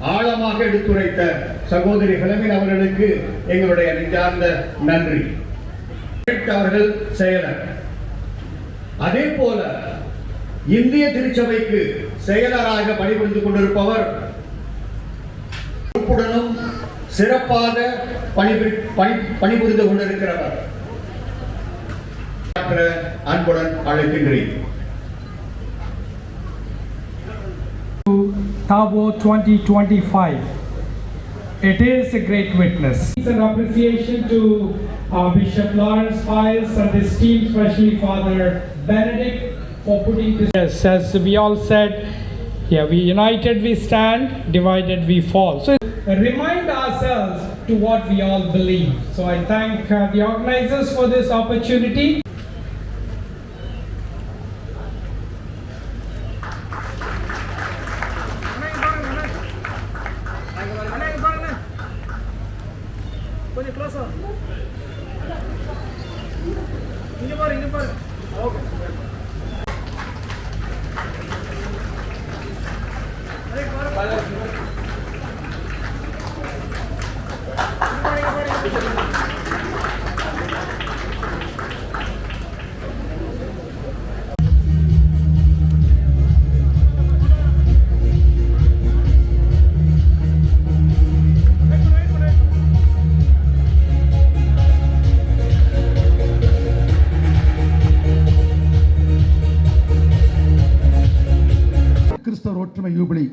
ஆழமாக எடுத்துரைத்த சகோதரி ஹெலமின் அவர்களுக்கு எங்களுடைய நெஞ்சார்ந்த நன்றி. அவர்கள் செயலர். அதே போல இந்திய திருச்சபைக்கு செயலராக பணிபுரிந்து கொண்டிருப்பவர் பொறுப்புடனும் சிறப்பாக பணிபுரி- பணி- பணிபுரிந்து கொண்டிருக்கிறவர். அன்புடன் அழைக்கின்றேன். Tabo 2025. It is a great witness. It's An appreciation to uh, Bishop Lawrence Files and his team, especially Father Benedict, for putting this. Yes, as we all said, yeah, we united we stand, divided we fall. So remind ourselves to what we all believe. So I thank uh, the organizers for this opportunity.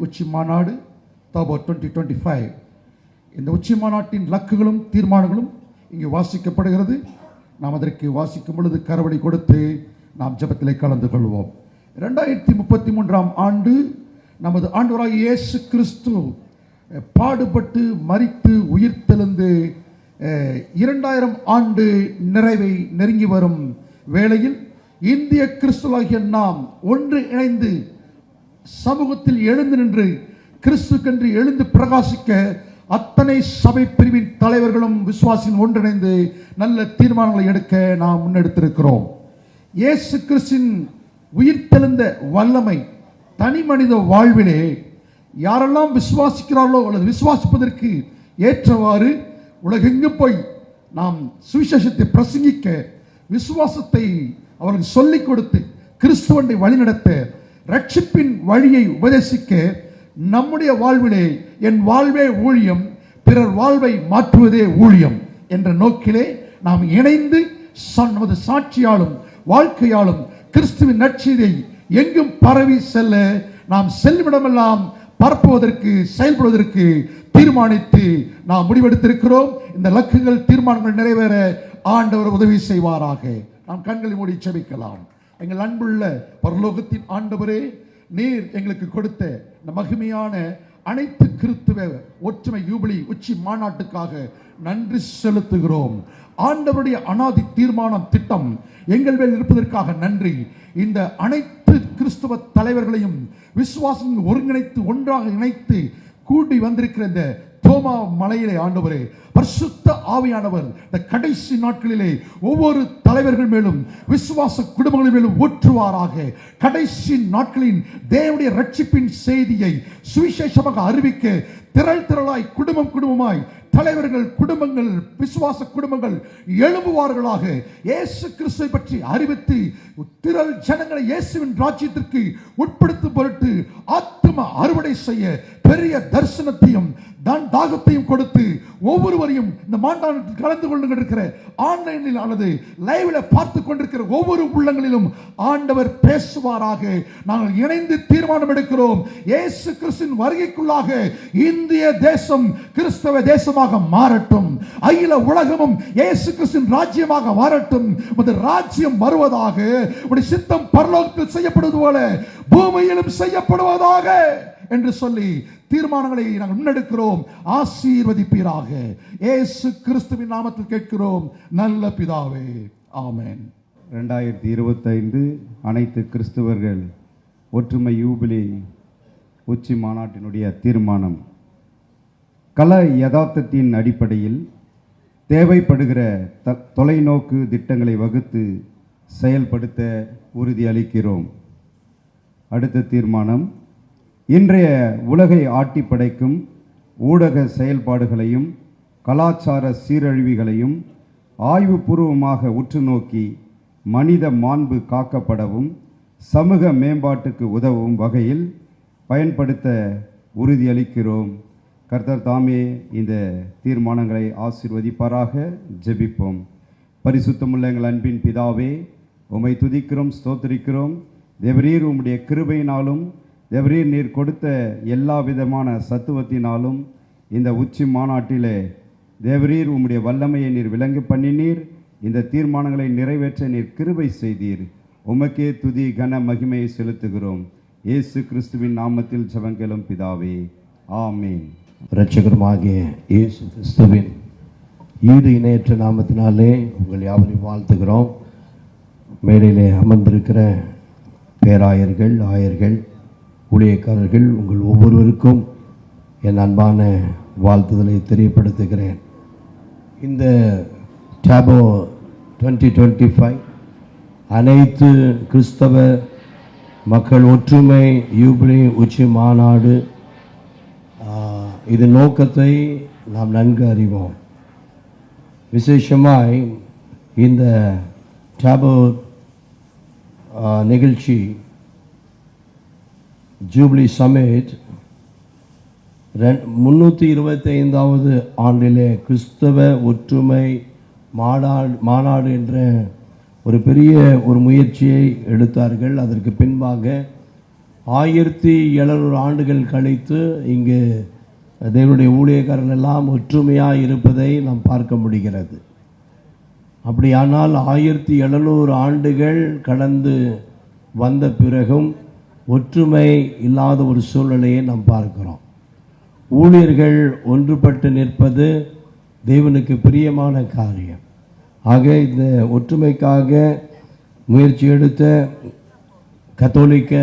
உச்சி மாநாடு Thabo twenty twenty five இந்த உச்சி மாநாட்டின் லக்குகளும் தீர்மானங்களும் இங்கு வாசிக்கப்படுகிறது. நாம் அதற்கு வாசிக்கும் பொழுது கரவடி கொடுத்து நாம் ஜபத்திலே கலந்து கொள்வோம். ரெண்டாயிரத்தி முப்பத்தி மூன்றாம் ஆண்டு நமது ஆண்டவராக இயேசு கிறிஸ்து பாடுபட்டு மறித்து உயிர்த்தெழுந்து இரண்டாயிரம் ஆண்டு நிறைவை நெருங்கி வரும் வேளையில் இந்திய கிறிஸ்துவாகிய நாம் ஒன்று இணைந்து சமூகத்தில் எழுந்து நின்று கிறிஸ்துக்கென்று எழுந்து பிரகாசிக்க அத்தனை சபை பிரிவின் தலைவர்களும் விசுவாசியும் ஒன்றிணைந்து நல்ல தீர்மானங்களை எடுக்க நாம் முன்னெடுத்திருக்கிறோம். இயேசு கிறிஸ்தின் உயிர்த்தெழுந்த வல்லமை தனி மனித வாழ்விலே யாரெல்லாம் விசுவாசிக்கிறார்களோ அல்லது விசுவாசிப்பதற்கு ஏற்றவாறு உலகெங்கும் போய் நாம் சுவிசேஷத்தை பிரசங்கிக்க விசுவாசத்தை அவர்கள் சொல்லிக் கொடுத்து கிறிஸ்துவனை வழிநடத்த ரட்சிப்பின் வழியை உபதேசிக்க நம்முடைய வாழ்விலே என் வாழ்வே ஊழியம் பிறர் வாழ்வை மாற்றுவதே ஊழியம் என்ற நோக்கிலே நாம் இணைந்து நமது சாட்சியாலும் வாழ்க்கையாலும் கிறிஸ்துவின் நற்செய்தியை எங்கும் பரவி செல்ல நாம் செல்விடமெல்லாம் பரப்புவதற்கு செயல்படுவதற்கு தீர்மானித்து நாம் முடிவெடுத்திருக்கிறோம். இந்த லக்குகள் தீர்மானங்கள் நிறைவேற ஆண்டவர் உதவி செய்வாராக. நாம் கண்களை மூடி செபிக்கலாம் எங்கள் அன்புள்ள பரலோகத்தின் ஆண்டவரே நீர் எங்களுக்கு கொடுத்த இந்த மகிமையான அனைத்து கிறித்துவ ஒற்றுமை யூபிலி உச்சி மாநாட்டுக்காக நன்றி செலுத்துகிறோம். ஆண்டவருடைய அனாதி தீர்மானம் திட்டம் எங்கள் மேல் இருப்பதற்காக நன்றி. இந்த அனைத்து கிறிஸ்துவ தலைவர்களையும் விசுவாசம் ஒருங்கிணைத்து ஒன்றாக இணைத்து கூட்டி வந்திருக்கிற இந்த தோமா மலையிலே ஆண்டவரே பரிசுத்த ஆவியானவர் இந்த கடைசி நாட்களிலே ஒவ்வொரு தலைவர்கள் மேலும் விசுவாச குடும்பங்கள் மேலும் ஊற்றுவாராக. கடைசி நாட்களின் தேவனுடைய ரட்சிப்பின் செய்தியை சுவிசேஷமாக அறிவிக்க திரள் திரளாய் குடும்பம் குடும்பமாய் தலைவர்கள் குடும்பங்கள் விசுவாச குடும்பங்கள் எழும்புவார்களாக. இயேசு கிறிஸ்துவை பற்றி அறிவித்து திரள் ஜனங்களை இயேசுவின் ராஜ்யத்திற்கு உட்படுத்தும் பொருட்டு ஆத்ம அறுவடை செய்ய பெரிய தரிசனத்தையும் தான் தாகத்தையும் கொடுத்து ஒவ்வொருவரையும் இந்த மாண்டான கலந்து கொண்டு இருக்கிற ஆன்லைனில் அல்லது லைவ்ல பார்த்து கொண்டிருக்கிற ஒவ்வொரு உள்ளங்களிலும் ஆண்டவர் பேசுவாராக. நாங்கள் இணைந்து தீர்மானம் எடுக்கிறோம். இயேசு கிறிஸ்தின் வருகைக்குள்ளாக இந்திய தேசம் கிறிஸ்தவ தேசமாக மாறட்டும். அகில உலகமும் இயேசு கிறிஸ்தின் ராஜ்யமாக மாறட்டும். உமது ராஜ்யம் வருவதாக உடைய சித்தம் பரலோகத்தில் செய்யப்படுவது போல பூமியிலும் செய்யப்படுவதாக என்று சொல்லி தீர்மானங்களை நாங்கள் முன்னெடுக்கிறோம். ஆசீர்வதிப்பீராக. ஏசு கிறிஸ்துவின் நாமத்தில் கேட்கிறோம். நல்ல பிதாவே. ஆமென். ரெண்டாயிரத்தி இருபத்தைந்து அனைத்து கிறிஸ்தவர்கள் ஒற்றுமை யூபிலி உச்சி மாநாட்டினுடைய தீர்மானம். கல யதார்த்தத்தின் அடிப்படையில் தேவைப்படுகிற த தொலைநோக்கு திட்டங்களை வகுத்து செயல்படுத்த உறுதியளிக்கிறோம். அடுத்த தீர்மானம் இன்றைய உலகை ஆட்டி படைக்கும் ஊடக செயல்பாடுகளையும் கலாச்சார சீரழிவுகளையும் ஆய்வுபூர்வமாக உற்று நோக்கி மனித மாண்பு காக்கப்படவும் சமூக மேம்பாட்டுக்கு உதவும் வகையில் பயன்படுத்த உறுதியளிக்கிறோம். கர்த்தர் தாமே இந்த தீர்மானங்களை ஆசிர்வதிப்பாராக ஜெபிப்போம். பரிசுத்தமுள்ள எங்கள் அன்பின் பிதாவே உம்மை துதிக்கிறோம் ஸ்தோத்திரிக்கிறோம். தேவரீர் உம்முடைய கிருபையினாலும் தேவரீர் நீர் கொடுத்த எல்லா விதமான சத்துவத்தினாலும் இந்த உச்சி மாநாட்டிலே தேவரீர் உம்முடைய வல்லமையை நீர் விளங்கு பண்ணினீர். இந்த தீர்மானங்களை நிறைவேற்ற நீர் கிருபை செய்தீர். உமக்கே துதி கன மகிமையை செலுத்துகிறோம். இயேசு கிறிஸ்துவின் நாமத்தில் ஜெபங்களும் பிதாவே. ஆமீன். இரட்சகருமாகிய இயேசு கிறிஸ்துவின் ஈடு இணையற்ற நாமத்தினாலே உங்கள் யாவரையும் வாழ்த்துகிறோம். மேடையிலே அமர்ந்திருக்கிற பேராயர்கள் ஆயர்கள் ஊழியக்காரர்கள் உங்கள் ஒவ்வொருவருக்கும் என் அன்பான வாழ்த்துதலை தெரியப்படுத்துகிறேன். இந்த டேபோ டுவெண்ட்டி டுவெண்ட்டி ஃபைவ் அனைத்து கிறிஸ்தவ மக்கள் ஒற்றுமை யூபிளி உச்சி மாநாடு இதன் இது நோக்கத்தை நாம் நன்கு அறிவோம். விசேஷமாய் இந்த டேபோ நிகழ்ச்சி ஜூப்ளி சமேட் ரெண் முந்நூற்றி இருபத்தைந்தாவது ஆண்டிலே கிறிஸ்தவ ஒற்றுமை மாநாடு மாநாடு என்ற ஒரு பெரிய ஒரு முயற்சியை எடுத்தார்கள். அதற்கு பின்பாக ஆயிரத்தி எழுநூறு ஆண்டுகள் கழித்து இங்கு தேவனுடைய ஊழியக்காரர்கள் எல்லாம் ஒற்றுமையாக இருப்பதை நாம் பார்க்க முடிகிறது. அப்படியானால் ஆயிரத்தி எழுநூறு ஆண்டுகள் கடந்து வந்த பிறகும் ஒற்றுமை இல்லாத ஒரு சூழ்நிலையை நாம் பார்க்கிறோம். ஊழியர்கள் ஒன்றுபட்டு நிற்பது தேவனுக்கு பிரியமான காரியம். ஆக இந்த ஒற்றுமைக்காக முயற்சி எடுத்த கத்தோலிக்க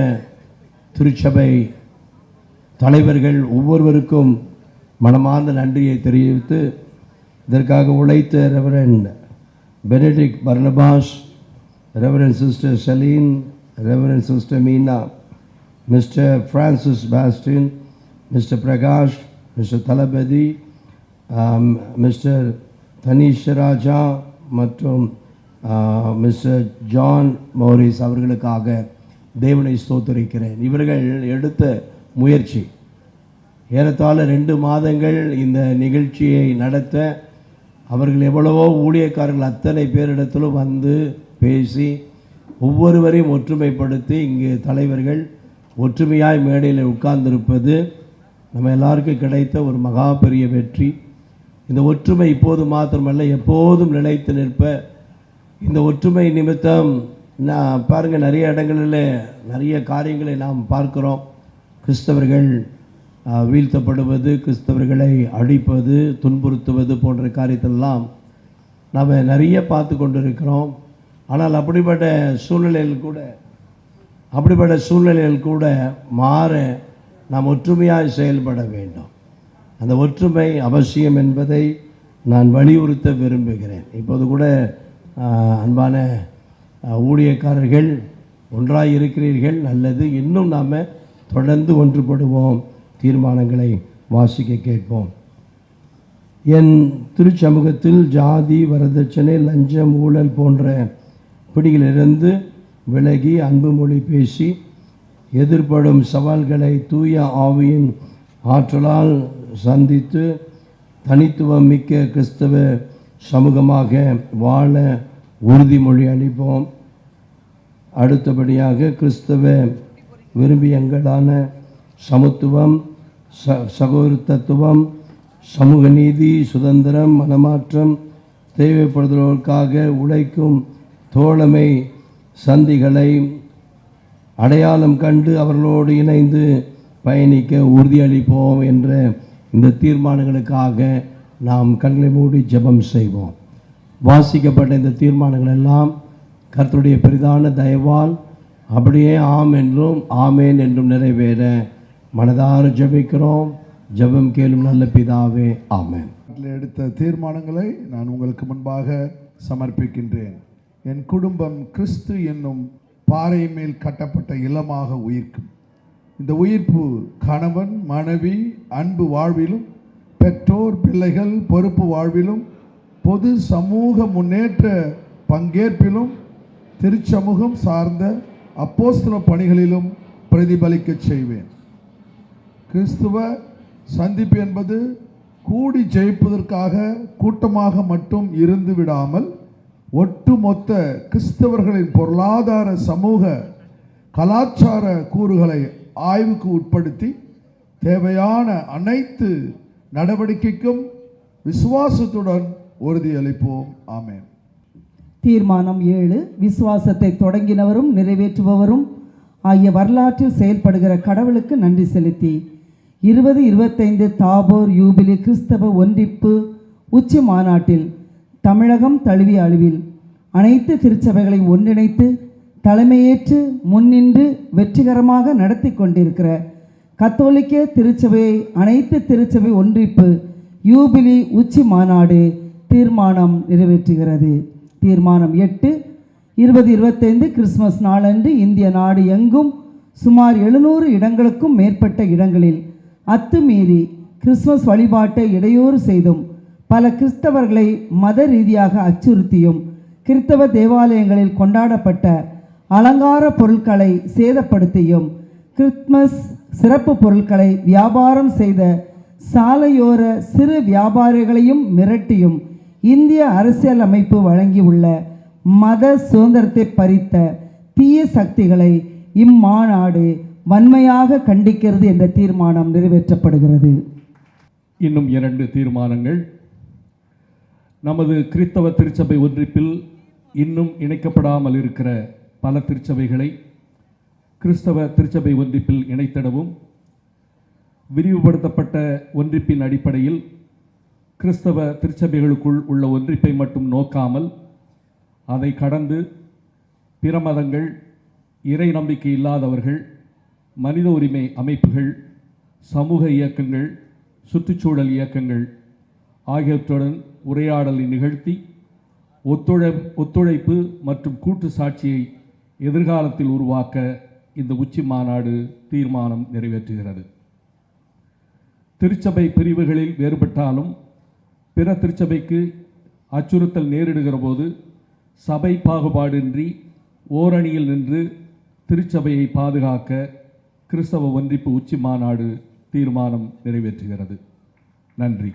திருச்சபை தலைவர்கள் ஒவ்வொருவருக்கும் மனமார்ந்த நன்றியை தெரிவித்து இதற்காக உழைத்த reverend Benedict Barnabas reverend sister Celine reverend sister Meena mister Francis Bastin mister Prakash mister Thalapathy mister mister Thanishraja மற்றும் மிஸ்டர் ஜான் மோரிஸ் அவர்களுக்காக தேவனை ஸ்தோத்தரிக்கிறேன். இவர்கள் எடுத்த முயற்சி ஏறத்தாழ ரெண்டு மாதங்கள் இந்த நிகழ்ச்சியை நடத்த அவர்கள் எவ்வளவோ ஊழியக்காரர்கள் அத்தனை பேரிடத்திலும் வந்து பேசி ஒவ்வொருவரையும் ஒற்றுமைப்படுத்தி இங்கு தலைவர்கள் ஒற்றுமையாய் மேடையில் உட்கார்ந்திருப்பது நம்ம எல்லாருக்கும் கிடைத்த ஒரு மகா பெரிய வெற்றி. இந்த ஒற்றுமை இப்போது மாத்திரமல்ல எப்போதும் நிலைத்து நிற்ப. இந்த ஒற்றுமை நிமித்தம் நான் பாருங்கள் நிறைய இடங்களில் நிறைய காரியங்களை நாம் பார்க்கிறோம். கிறிஸ்தவர்கள் வீழ்த்தப்படுவது கிறிஸ்தவர்களை அழிப்பது துன்புறுத்துவது போன்ற காரியத்தெல்லாம் நாம் நிறைய பார்த்து கொண்டு இருக்கிறோம் ஆனால் அப்படிப்பட்ட சூழ்நிலையில் கூட அப்படிப்பட்ட சூழ்நிலையில் கூட மாற நாம் ஒற்றுமையாக செயல்பட வேண்டும். அந்த ஒற்றுமை அவசியம் என்பதை நான் வலியுறுத்த விரும்புகிறேன். இப்போது கூட அன்பான ஊழியக்காரர்கள் ஒன்றாக இருக்கிறீர்கள் நல்லது இன்னும் நாம் தொடர்ந்து ஒன்றுபடுவோம் தீர்மானங்களை வாசிக்க கேட்போம். என் திருச்சமூகத்தில் ஜாதி வரதட்சணை லஞ்சம் ஊழல் போன்ற பிடியிலிருந்து விலகி அன்பு மொழி பேசி எதிர்படும் சவால்களை தூய ஆவியின் ஆற்றலால் சந்தித்து தனித்துவம் மிக்க கிறிஸ்தவ சமூகமாக வாழ உறுதிமொழி அளிப்போம். அடுத்தபடியாக கிறிஸ்தவ விரும்பியங்களான சமத்துவம் ச சகோதரத்துவம் சமூக நீதி சுதந்திரம் மனமாற்றம் தேவைப்படுதலுக்காக உழைக்கும் தோழமை சந்திகளை அடையாளம் கண்டு அவர்களோடு இணைந்து பயணிக்க உறுதியளிப்போம் என்ற இந்த தீர்மானங்களுக்காக நாம் கண்களை மூடி ஜெபம் செய்வோம். வாசிக்கப்பட்ட இந்த தீர்மானங்கள் எல்லாம் கர்த்தருடைய பெரிதான தயவால் அப்படியே ஆம் என்றும் ஆமேன் என்றும் நிறைவேற மனதார ஜெபிக்கிறோம். ஜெபம் கேளும் நல்ல பிதாவே ஆமேன். எடுத்த தீர்மானங்களை நான் உங்களுக்கு முன்பாக சமர்ப்பிக்கின்றேன். என் குடும்பம் கிறிஸ்து என்னும் பாறை மேல் கட்டப்பட்ட இல்லமாக உயிர்க்கும். இந்த உயிர்ப்பு கணவன் மனைவி அன்பு வாழ்விலும் பெற்றோர் பிள்ளைகள் பொறுப்பு வாழ்விலும் பொது சமூக முன்னேற்ற பங்கேற்பிலும் திருச்சமூகம் சார்ந்த அப்போஸ்தல பணிகளிலும் பிரதிபலிக்கச் செய்வேன். கிறிஸ்துவ சந்திப்பு என்பது கூடி ஜெயிப்பதற்காக கூட்டமாக மட்டும் இருந்து விடாமல் ஒட்டுமொத்த கிறிஸ்தவர்களின் பொருளாதார சமூக கலாச்சார கூறுகளை ஆய்வுக்கு உட்படுத்தி தேவையான அனைத்து நடவடிக்கைக்கும் விசுவாசத்துடன் உறுதியளிப்போம். ஆமேன். தீர்மானம் ஏழு. விசுவாசத்தை தொடங்கினவரும் நிறைவேற்றுபவரும் ஆகிய வரலாற்றில் செயல்படுகிற கடவுளுக்கு நன்றி செலுத்தி இருபது இருபத்தைந்து தாபோர் யூபிலி கிறிஸ்தவ ஒன்றிப்பு உச்சி மாநாட்டில் தமிழகம் தழுவிய அளவில் அனைத்து திருச்சபைகளை ஒன்றிணைத்து தலைமையேற்று முன்னின்று வெற்றிகரமாக நடத்தி கொண்டிருக்கிற கத்தோலிக்க திருச்சபையை அனைத்து திருச்சபை ஒன்றிப்பு யூபிலி உச்சி மாநாடு தீர்மானம் நிறைவேற்றுகிறது. தீர்மானம் எட்டு இருபது இருபத்தைந்து கிறிஸ்மஸ் நாளன்று இந்திய நாடு எங்கும் சுமார் எழுநூறு இடங்களுக்கும் மேற்பட்ட இடங்களில் அத்துமீறி கிறிஸ்மஸ் வழிபாட்டை இடையூறு செய்தும் பல கிறிஸ்தவர்களை மத ரீதியாக அச்சுறுத்தியும் கிறிஸ்தவ தேவாலயங்களில் கொண்டாடப்பட்ட அலங்கார பொருட்களை சேதப்படுத்தியும் கிறிஸ்மஸ் சிறப்பு பொருட்களை வியாபாரம் செய்த சாலையோர சிறு வியாபாரிகளையும் மிரட்டியும் இந்திய அரசியல் அமைப்பு வழங்கியுள்ள மத சுதந்திரத்தை பறித்த தீய சக்திகளை இம்மாநாடு வன்மையாக கண்டிக்கிறது என்ற தீர்மானம் நிறைவேற்றப்படுகிறது. இன்னும் இரண்டு தீர்மானங்கள். நமது கிறித்தவ திருச்சபை ஒன்றிப்பில் இன்னும் இணைக்கப்படாமல் இருக்கிற பல திருச்சபைகளை கிறிஸ்தவ திருச்சபை ஒன்றிப்பில் இணைத்திடவும் விரிவுபடுத்தப்பட்ட ஒன்றிப்பின் அடிப்படையில் கிறிஸ்தவ திருச்சபைகளுக்குள் உள்ள ஒன்றிப்பை மட்டும் நோக்காமல் அதை கடந்து பிற மதங்கள் இறை நம்பிக்கை இல்லாதவர்கள் மனித உரிமை அமைப்புகள் சமூக இயக்கங்கள் சுற்றுச்சூழல் இயக்கங்கள் ஆகியவற்றுடன் உரையாடலை நிகழ்த்தி ஒத்துழை ஒத்துழைப்பு மற்றும் கூட்டு சாட்சியை எதிர்காலத்தில் உருவாக்க இந்த உச்சி மாநாடு தீர்மானம் நிறைவேற்றுகிறது. திருச்சபை பிரிவுகளில் வேறுபட்டாலும் பிற திருச்சபைக்கு அச்சுறுத்தல் நேரிடுகிற போது சபை பாகுபாடின்றி ஓரணியில் நின்று திருச்சபையை பாதுகாக்க கிறிஸ்தவ ஒன்றிப்பு உச்சி மாநாடு தீர்மானம் நிறைவேற்றுகிறது. நன்றி.